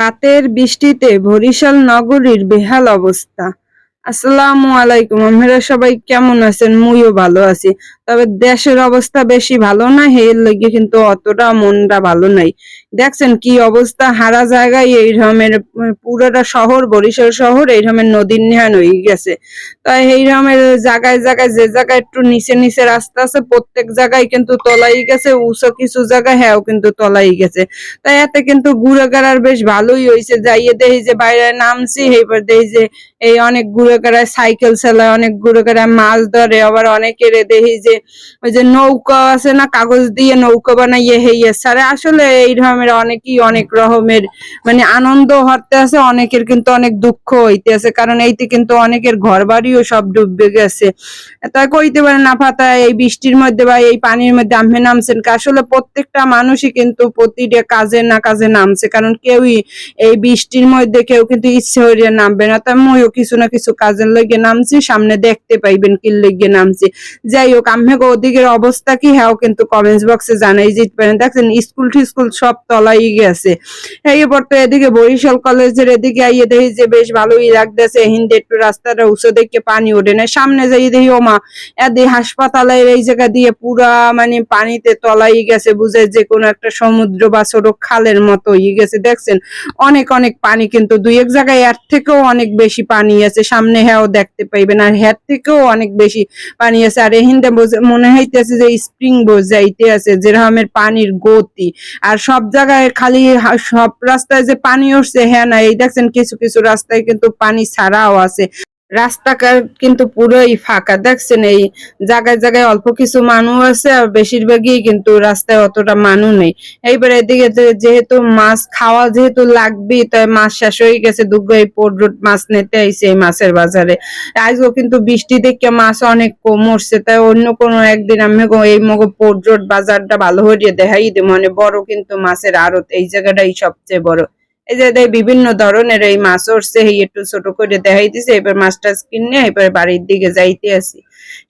রাতের বৃষ্টিতে বরিশাল নগরীর বেহাল অবস্থা। আসসালামু আলাইকুম। আপনারা সবাই কেমন আছেন? মুইও ভালো আছি। তবে দেশের অবস্থা বেশি ভালো না, এর লগে কিন্তু অতটা মনটা ভালো নাই। দেখছেন কি অবস্থা? হারা জায়গায় এই রকমের পুরোটা শহর, বরিশাল শহর, এই রকমের নদীর নিহান হয়ে গেছে। তাই এই রকমের জায়গায় জায়গায়, যে জায়গায় একটু নিচে নিচে রাস্তা আছে, প্রত্যেক জায়গায় কিন্তু তলাই গেছে, উঁচু কিছু জায়গায় হ্যাঁ কিন্তু তলাই গেছে। তাই এতে কিন্তু ঘুরে বেশ ভালোই হয়েছে যাইয়ে দেখি যে বাইরে নামছি, এইবার দেখি যে এই অনেক ঘুরে সাইকেল চালায়, অনেক ঘুরে মাছ ধরে, আবার অনেকের দেখি যে ওই যে নৌকা আছে না, কাগজ দিয়ে নৌকা বানাইয়ে হেইয়ে সারে আসলে এই রকমের অনেকই অনেক রকমের মানে আনন্দ হতে আছে, অনেকের কিন্তু অনেক দুঃখ হইতে আছে, কারণ এইতে কিন্তু অনেকের ঘর বাড়িও সব ডুববে গেছে। তাই কইতে পারে না, ফাতা এই বৃষ্টির মধ্যে বা এই পানির মধ্যে আমে নামছেন? আসলে প্রত্যেকটা মানুষই কিন্তু প্রতিটা কাজে না কাজে নামছে, কারণ কেউই এই বৃষ্টির মধ্যে কেউ কিন্তু ইচ্ছে হইয়া নামবে না। তাই মইও কিছু না কিছু কাজের লগে নামছি, সামনে দেখতে পাইবেন কি লগে নামছি। যাই হোক আমি ওদিকের অবস্থা কি? হ্যাঁ কিন্তু কমেন্টস বক্সে জানাই যেতে পারেন। দেখছেন স্কুল টিস্কুল সব তলাই গেছে। এরপর তো এদিকে বরিশাল কলেজের এদিকে আইয়ে দেখি যে বেশ ভালোই লাগতেছে। হিন্দি একটু রাস্তাটা উঁচু দেখে পানি ওঠে না সামনে যাই দেখি ও মা এদি হাসপাতালের এই জায়গা দিয়ে পুরা মানে পানিতে তলাই গেছে। বুঝে যে কোনো একটা সমুদ্র বা ছোট খালের মতো হয়ে গেছে। দেখছেন, অনেক অনেক পানি কিন্তু দুই এক জায়গায় এর থেকেও অনেক বেশি পানি আছে, সামনে হ্যাঁ দেখতে পাইবেন, আর হ্যার থেকেও অনেক বেশি পানি আছে। আর এহিনটা মনে হইতেছে যে স্প্রিং যাইতে আছে যেরকমের পানির গতি। আর সব জায়গায় খালি সব রাস্তায় যে পানি উঠছে হ্যাঁ না, এই দেখছেন কিছু কিছু রাস্তায় কিন্তু পানি ছাড়াও আছে। রাস্তাঘাট কিন্তু পুরোই ফাঁকা, দেখছেন? এই জায়গায় জায়গায় অল্প কিছু মানুষ আছে আর বেশিরভাগই কিন্তু রাস্তায় অতটা মানুষ নেই। এইবার এদিকে যেহেতু মাছ খাওয়া যেহেতু লাগবেই, তাই মাছ শেষ হয়ে গেছে দুগ্গ এই পোডরুট মাছ নিতে আইছে এই মাছের বাজারে। আজও কিন্তু বৃষ্টি দেখে মাছ অনেক কম উঠছে, তাই অন্য কোনো একদিন আমি এই মগো পোডরুট বাজারটা ভালো হয়ে দেখাই দিই মানে বড় কিন্তু মাছের আড়ত, এই জায়গাটাই সবচেয়ে বড়। এই যে বিভিন্ন ধরনের এই মাছ উঠছে একটু ছোট করে দেখাই দিছে, এবার মাছটা কিনে এবার বাড়ির দিকে যাইতে আসি।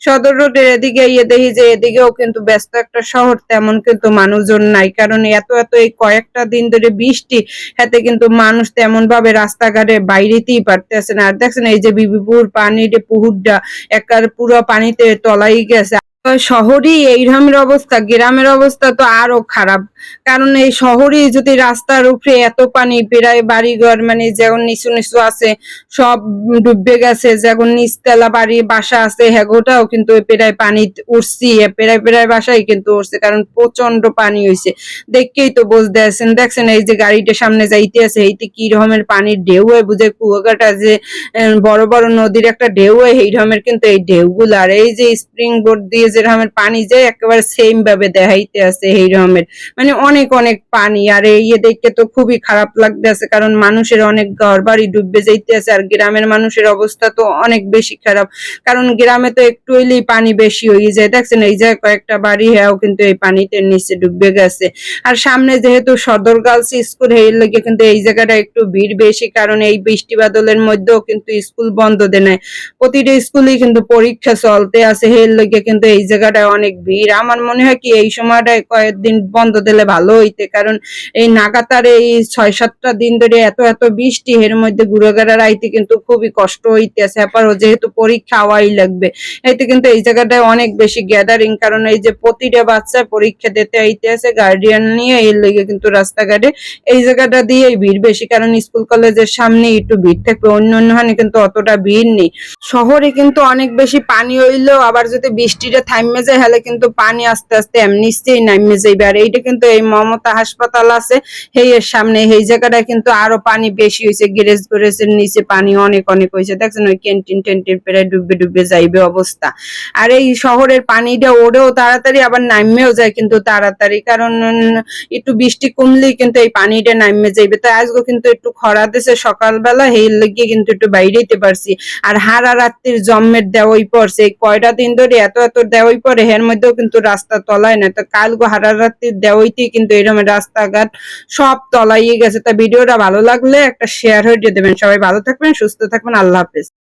সদর রোডের এদিকে ইয়ে দেখি যে এদিকেও কিন্তু ব্যস্ত একটা শহর, তেমন কিন্তু মানুষজন নাই, কারণ এত এত এই কয়েকটা দিন ধরে বৃষ্টি হাতে কিন্তু মানুষ তেমন ভাবে রাস্তাঘাটে বাইরেতেই পারতেছে না। আর দেখছেন, এই যে বিবিপুর পানির পুহুরটা একার পুরো পানিতে তলাই গেছে। শহরেই এই রকমের অবস্থা। গ্রামের অবস্থা তো আরও খারাপ। কারণ এই শহরে যদি রাস্তার উপরে এত পানি প্রায় বাড়িঘর মানে যেমন নিচু নিচু আছে, সব ডুবে গেছে, যেমন নিচতলা বাড়ি, বাসা আছে হেগোটাও কিন্তু প্রায় পানি উঠছি, প্রায় প্রায় বাসায় কিন্তু উঠছে, কারণ প্রচণ্ড পানি হয়েছে দেখকেই তো বুঝতে আছেন দেখছেন এই যে গাড়িটা সামনে যাইতে আছে, এইতে কি রকমের পানির ঢেউ হয়, বুঝে কুয়াকাটা যে বড় বড় নদীর একটা ঢেউ হয়, এই রকমের কিন্তু এই ঢেউগুলো। আর এই যে স্প্রিং বোর্ড দিয়ে যে রকমের পানি যে একেবারে সেম ভাবে দেখাইতে আছে এই রকমের। মানে অনেক অনেক পানি। আর ইয়ে দেখতে তো খুবই খারাপ লাগতেছে, কারণ মানুষের অনেক ঘর বাড়ি ডুববে যাইতেছে, আর গ্রামের মানুষের অবস্থা তো অনেক বেশি খারাপ। কারণ গ্রামে তো একটু হইলেই পানি বেশি হয়ে যায়। দেখছেন, এই জায়গায় কয়েকটা বাড়ি হ্যাঁ কিন্তু এই পানিতে নিচে ডুববে গেছে। আর সামনে যেহেতু সদর গার্লস স্কুলের লেগে কিন্তু এই জায়গাটা একটু ভিড় বেশি, কারণ এই বৃষ্টি বাদলের মধ্যেও কিন্তু স্কুল বন্ধ দেয় প্রতিটা স্কুলেই কিন্তু পরীক্ষা চলতে আছে এর লেগে কিন্তু এই জায়গাটায় অনেক ভিড়। আমার মনে হয় কি এই সময়টায় কয়েকদিন বন্ধ দিলে ভালো হইতে। কারণ এই নাগাতার এই ছয় সাতটা দিন ধরে এত এত বৃষ্টি, এর মধ্যে ঘুরেঘাড়া আইতে কিন্তু খুবই কষ্ট হইতেছে। আবারও যেহেতু পরীক্ষা হওয়াই লাগবে, এতে কিন্তু এই জায়গাটায় অনেক বেশি গ্যাদারিং কারণ এই যে প্রতিটা বাচ্চা পরীক্ষা দিতে আইতে আছে গার্ডিয়ান নিয়ে, এর লেগে কিন্তু রাস্তাঘাটে এই জায়গাটা দিয়েই ভিড় বেশি। কারণ স্কুল, কলেজের সামনে একটু ভিড় থাকবে অন্য অন্য হানে কিন্তু অতটা ভিড় নেই। শহরে কিন্তু অনেক বেশি পানি হইলেও আবার যদি বৃষ্টিটা থামে যায়, হলে কিন্তু পানি আস্তে আস্তে এমনিতেই নামে যাইবে। আর এইটা কিন্তু এই মমতা হাসপাতাল আছে সেই এর সামনে এই জায়গাটায় কিন্তু আরও পানি বেশি হয়েছে গ্যারেজ গ্যারেজের নিচে পানি অনেক অনেক হয়েছে দেখছেন ওই ক্যান্টিন টেন্টিন প্রায় ডুবে ডুবে যাইবে অবস্থা। আর এই শহরের পানিটা ওরেও তাড়াতাড়ি আবার নামেও যায় কিন্তু তাড়াতাড়ি, কারণ একটু বৃষ্টি কমলেই কিন্তু এই পানিটা নামে যাইবে। তো আজকে কিন্তু একটু খরা দিছে সকালবেলা হেল লাগিয়ে কিন্তু একটু বাইরেতে পারছি। আর হারা রাত্রির জন্মের দেওয়াই পড়ছে। কয়টা দিন ধরে এত এত দেওয়াই পরে এর মধ্যেও কিন্তু রাস্তা তলায় না তো কাল গো হারা দেওয়াইতে কিন্তু এরকম রাস্তাঘাট সব তলাইয়ে গেছে। তা ভিডিওটা ভালো লাগলে একটা শেয়ার হয়ে দেবেন। সবাই ভালো থাকবেন, সুস্থ থাকবেন। আল্লাহ হাফেজ।